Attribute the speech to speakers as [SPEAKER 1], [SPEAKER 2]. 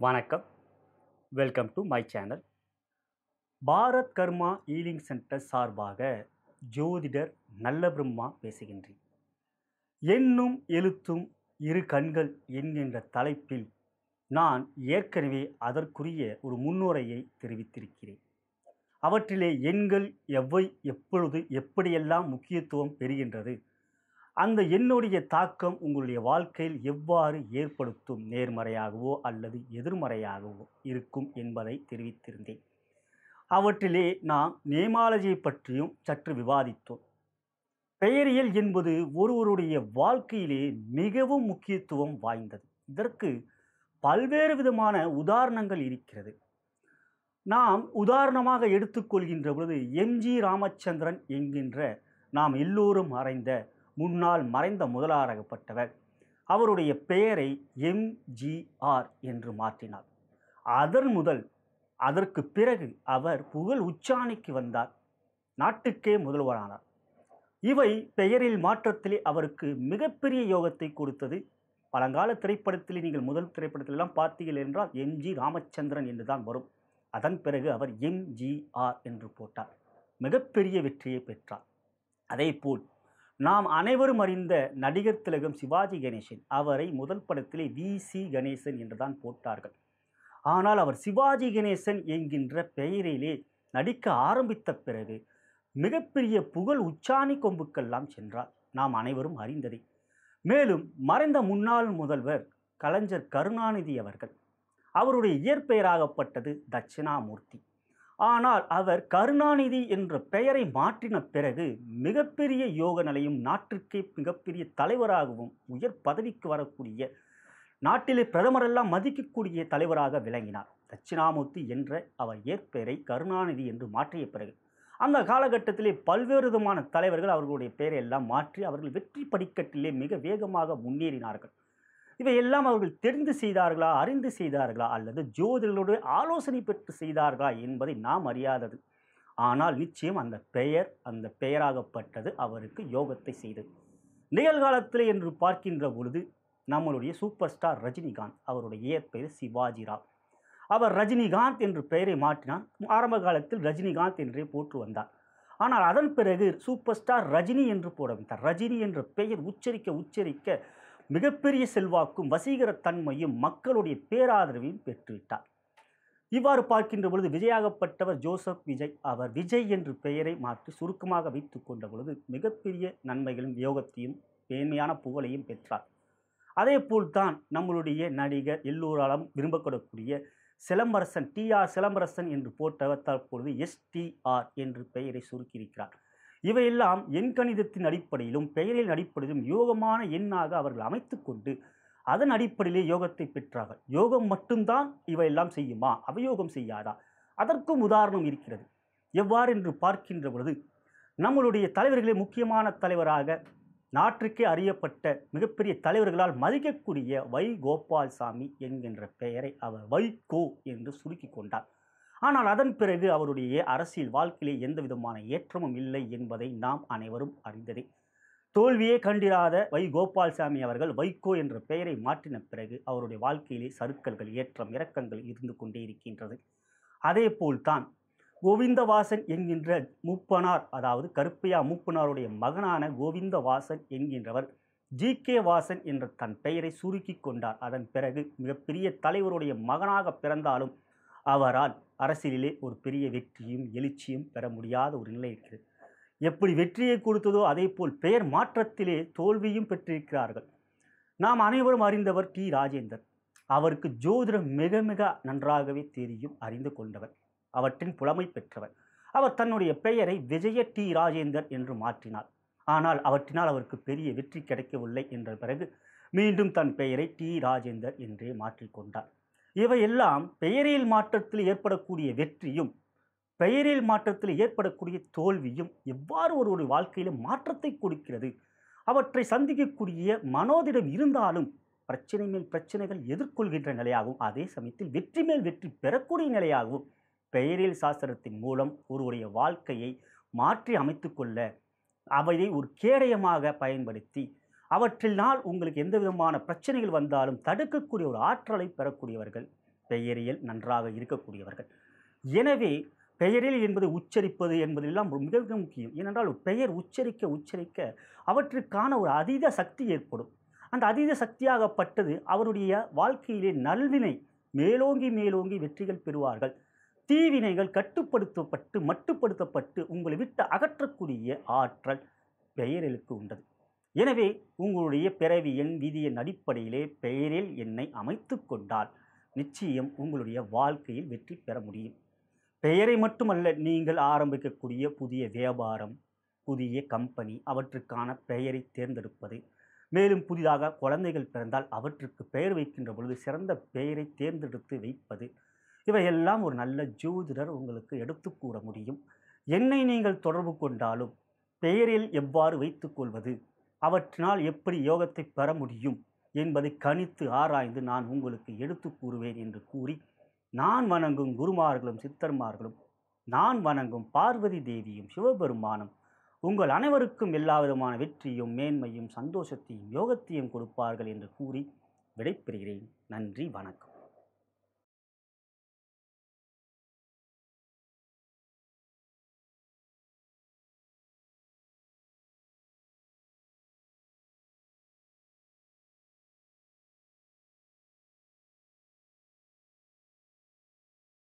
[SPEAKER 1] வணக்கம். Welcome to my channel Bharat Karma healing centre சார்பாக ஜோதிடர் நல்ல பிரம்மா பேசுகின்றேன். என்னும் எழுத்தும் இரு கண்கள் என்கின்ற தலைப்பில் நான் ஏற்கனவே அதற்குரிய ஒரு முன்னுரையை தெரிவித்திருக்கிறேன். அவற்றிலே எண்கள் எவ்வை எப்பொழுது எப்படியெல்லாம் முக்கியத்துவம் பெறுகின்றது அந்த எண்ணுடைய தாக்கம் உங்களுடைய வாழ்க்கையில் எவ்வாறு ஏற்படுத்தும்? நேர்மறையாகவோ அல்லது எதிர்மறையாகவோ இருக்கும் என்பதை தெரிவித்திருந்தேன். அவற்றிலே நாம் நேமாலஜியை பற்றியும் சற்று விவாதித்தோம். பெயரியல் என்பது ஒருவருடைய வாழ்க்கையிலே மிகவும் முக்கியத்துவம் வாய்ந்தது. இதற்கு பல்வேறு விதமான உதாரணங்கள் இருக்கிறது. நாம் உதாரணமாக எடுத்துக்கொள்கின்ற பொழுது எம்ஜி ராமச்சந்திரன் என்கின்ற நாம் எல்லோரும் அறைந்த முன்னால் மறைந்த முதலாளராகப்பட்டவர் அவருடைய பெயரை எம்ஜிஆர் என்று மாற்றினார். அதன் முதல் அதற்கு பிறகு அவர் புகழ் உச்சாணிக்கு வந்தார். நாட்டுக்கே முதல்வரானார். இவை பெயரில் மாற்றத்திலே அவருக்கு மிகப்பெரிய யோகத்தை கொடுத்தது. பழங்கால திரைப்படத்தில் நீங்கள் முதல் திரைப்படத்திலெல்லாம் பார்த்தீர்கள் என்றால் எம்ஜி ராமச்சந்திரன் என்று தான் வரும். அதன் பிறகு அவர் எம்ஜிஆர் என்று போட்டார். மிகப்பெரிய வெற்றியை பெற்றார். அதேபோல் நாம் அனைவரும் அறிந்த நடிகர் திலகம் சிவாஜி கணேசன் அவரை முதல் படத்திலே வி. சி. கணேசன் என்றுதான் போட்டார்கள். ஆனால் அவர் சிவாஜி கணேசன் என்கின்ற பெயரிலே நடிக்க ஆரம்பித்த பிறகு மிகப்பெரிய புகழ் உச்சாணி கொம்புக்கெல்லாம் சென்றார். நாம் அனைவரும் அறிந்ததே. மேலும் மறைந்த முன்னாள் முதல்வர் கலைஞர் கருணாநிதி அவர்கள். அவருடைய இயற்பெயராகப்பட்டது தட்சிணாமூர்த்தி. ஆனால் அவர் கருணாநிதி என்ற பெயரை மாற்றின பிறகு மிகப்பெரிய யோக நிலையும் நாட்டிற்கே மிகப்பெரிய தலைவராகவும் உயர் பதவிக்கு வரக்கூடிய நாட்டிலே பிரதமரெல்லாம் மதிக்கக்கூடிய தலைவராக விளங்கினார். தட்சிணாமூர்த்தி என்ற அவர் ஏற்பெயரை கருணாநிதி என்று மாற்றிய பிறகு அந்த காலகட்டத்திலே பல்வேறு விதமான தலைவர்கள் அவர்களுடைய பெயரை எல்லாம் மாற்றி அவர்கள் வெற்றி படிக்கட்டிலே மிக வேகமாக முன்னேறினார்கள். இவையெல்லாம் அவர்கள் தெரிந்து செய்தார்களா அறிந்து செய்தார்களா அல்லது ஜோதிடர்களுடைய ஆலோசனை பெற்று செய்தார்களா என்பதை நாம் அறியாதது. ஆனால் நிச்சயம் அந்த பெயர் அந்த பெயராகப்பட்டது அவருக்கு யோகத்தை செய்தது. நிகழ்காலத்தில் என்று பார்க்கின்ற பொழுது நம்மளுடைய சூப்பர் ஸ்டார் ரஜினிகாந்த் அவருடைய இயற்பெயர் சிவாஜி ராவ். அவர் ரஜினிகாந்த் என்று பெயரை மாற்றினார் ஆரம்ப காலத்தில் ரஜினிகாந்த் என்றே போற்று வந்தார். ஆனால் அதன் பிறகு சூப்பர் ஸ்டார் ரஜினி என்று போட வைத்தார். ரஜினி என்ற பெயர் உச்சரிக்க உச்சரிக்க மிகப்பெரிய செல்வாக்கும் வசீகரத்தன்மையும் மக்களுடைய பேராதரவையும் பெற்றுவிட்டார். இவ்வாறு பார்க்கின்ற பொழுது விஜயாகப்பட்டவர் ஜோசப் விஜய். அவர் விஜய் என்று பெயரை மாற்றி சுருக்கமாக வைத்து கொண்ட பொழுது மிகப்பெரிய நன்மைகளும் யோகத்தையும் பேண்மையான புகழையும் பெற்றார். அதே போல்தான் நம்மளுடைய நடிகர் எல்லோராலும் விரும்பப்படக்கூடிய சிலம்பரசன் டி ஆர் சிலம்பரசன் என்று போட்டவர் தற்பொழுது எஸ்டிஆர் என்று பெயரை சுருக்கியிருக்கிறார். இவையெல்லாம் எண் கணிதத்தின் அடிப்படையிலும் பெயரின் அடிப்படையிலும் யோகமான எண்ணாக அவர்கள் அமைத்து கொண்டு அதன் அடிப்படையிலே யோகத்தை பெற்றார்கள். யோகம் மட்டும்தான் இவையெல்லாம் செய்யுமா? அவயோகம் செய்யாதா? அதற்கும் உதாரணம் இருக்கிறது. எவ்வாறு என்று பார்க்கின்ற பொழுது நம்மளுடைய தலைவர்களே முக்கியமான தலைவராக நாட்டுக்கே அறியப்பட்ட மிகப்பெரிய தலைவர்களால் மதிக்கக்கூடிய வை கோபால்சாமி என்கின்ற பெயரை அவர் வைகோ என்று சுருக்கி கொண்டார். ஆனால் அதன் பிறகு அவருடைய அரசியல் வாழ்க்கையிலே எந்த விதமான ஏற்றமும் இல்லை என்பதை நாம் அனைவரும் அறிந்ததே. தோல்வியே கண்டிராத வை கோபால்சாமி அவர்கள் வைகோ என்ற பெயரை மாற்றின பிறகு அவருடைய வாழ்க்கையிலே சருக்கல்கள் ஏற்றம் இறக்கங்கள் இருந்து கொண்டே இருக்கின்றது. அதே போல்தான் கோவிந்தவாசன் என்கின்ற மூப்பனார் அதாவது கருப்பையா மூப்பனாருடைய மகனான கோவிந்தவாசன் என்கின்றவர் ஜி கே வாசன் என்ற தன் பெயரை சுருக்கி கொண்டார். அதன் பிறகு மிகப்பெரிய தலைவருடைய மகனாக பிறந்தாலும் அவரால் அரசியலிலே ஒரு பெரிய வெற்றியும் எழுச்சியும் பெற முடியாத ஒரு நிலை இருக்கிறது. எப்படி வெற்றியை கொடுத்ததோ அதே போல் பெயர் மாற்றத்திலே தோல்வியும் பெற்றிருக்கிறார்கள். நாம் அனைவரும் அறிந்தவர் டி. ராஜேந்தர். அவருக்கு ஜோதிடம் மிக மிக நன்றாகவே தெரியும் அறிந்து கொண்டவர். அவற்றின் புலமை பெற்றவர். அவர் தன்னுடைய பெயரை விஜய டி. ராஜேந்தர் என்று மாற்றினார். ஆனால் அவற்றினால் அவருக்கு பெரிய வெற்றி கிடைக்கவில்லை. என்ற பிறகு மீண்டும் தன் பெயரை டி. ராஜேந்தர் என்றே மாற்றிக்கொண்டார் இவையெல்லாம் பெயரில் மாற்றத்தில் ஏற்படக்கூடிய வெற்றியும் பெயரில் மாற்றத்தில் ஏற்படக்கூடிய தோல்வியும் எவ்வாறு ஒருவருடைய வாழ்க்கையில் மாற்றத்தை கொடுக்கிறது? அவற்றை சந்திக்கக்கூடிய மனோதிடம் இருந்தாலும் பிரச்சனை மேல் பிரச்சனைகள் எதிர்கொள்கின்ற நிலையாகவும் அதே சமயத்தில் வெற்றி மேல் வெற்றி பெறக்கூடிய நிலையாகவும் பெயரில் சாஸ்திரத்தின் மூலம் ஒருவருடைய வாழ்க்கையை மாற்றி அமைத்துக்கொள்ள அவையை ஒரு கேடயமாக பயன்படுத்தி அவற்றினால் உங்களுக்கு எந்த விதமான பிரச்சனைகள் வந்தாலும் தடுக்கக்கூடிய ஒரு ஆற்றலை பெறக்கூடியவர்கள் பெயரியல் நன்றாக இருக்கக்கூடியவர்கள். எனவே பெயரில் என்பது உச்சரிப்பது என்பதெல்லாம் மிக மிக முக்கியம். ஏனென்றால் பெயர் உச்சரிக்க உச்சரிக்க அவற்றுக்கான ஒரு அதீத சக்தி ஏற்படும். அந்த அதீத சக்தியாகப்பட்டது அவருடைய வாழ்க்கையிலே நல்வினை மேலோங்கி மேலோங்கி வெற்றிகள் பெறுவார்கள். தீவினைகள் கட்டுப்படுத்தப்பட்டு மட்டுப்படுத்தப்பட்டு உங்களை விட்டு அகற்றக்கூடிய ஆற்றல் பெயரலுக்கு உண்டது. எனவே உங்களுடைய பிறவி எண் விதியின் அடிப்படையிலே பெயரில் எண்ணை அமைத்து கொண்டால் நிச்சயம் உங்களுடைய வாழ்க்கையில் வெற்றி பெற முடியும். பெயரை மட்டுமல்ல நீங்கள் ஆரம்பிக்கக்கூடிய புதிய வியாபாரம் புதிய கம்பெனி அவற்றுக்கான பெயரை தேர்ந்தெடுப்பது மேலும் புதிதாக குழந்தைகள் பிறந்தால் அவற்றுக்கு பெயர் வைக்கின்ற பொழுது சிறந்த பெயரை தேர்ந்தெடுத்து வைப்பது இவையெல்லாம் ஒரு நல்ல ஜோதிடர் உங்களுக்கு எடுத்து கூற முடியும். என்னை நீங்கள் தொடர்பு கொண்டாலும் பெயரில் எவ்வாறு வைத்துக்கொள்வது அவற்றினால் எப்படி யோகத்தை பெற முடியும் என்பதை கணித்து ஆராய்ந்து நான் உங்களுக்கு எடுத்து கூறுவேன் என்று கூறி நான் வணங்கும் குருமார்களும் சித்தர்மார்களும் நான் வணங்கும் பார்வதி தேவியும் சிவபெருமானும் உங்கள் அனைவருக்கும் எல்லாவிதமான வெற்றியும் மேன்மையும் சந்தோஷத்தையும் யோகத்தையும் கொடுப்பார்கள் என்று கூறி விடைபெறுகிறேன். நன்றி வணக்கம்.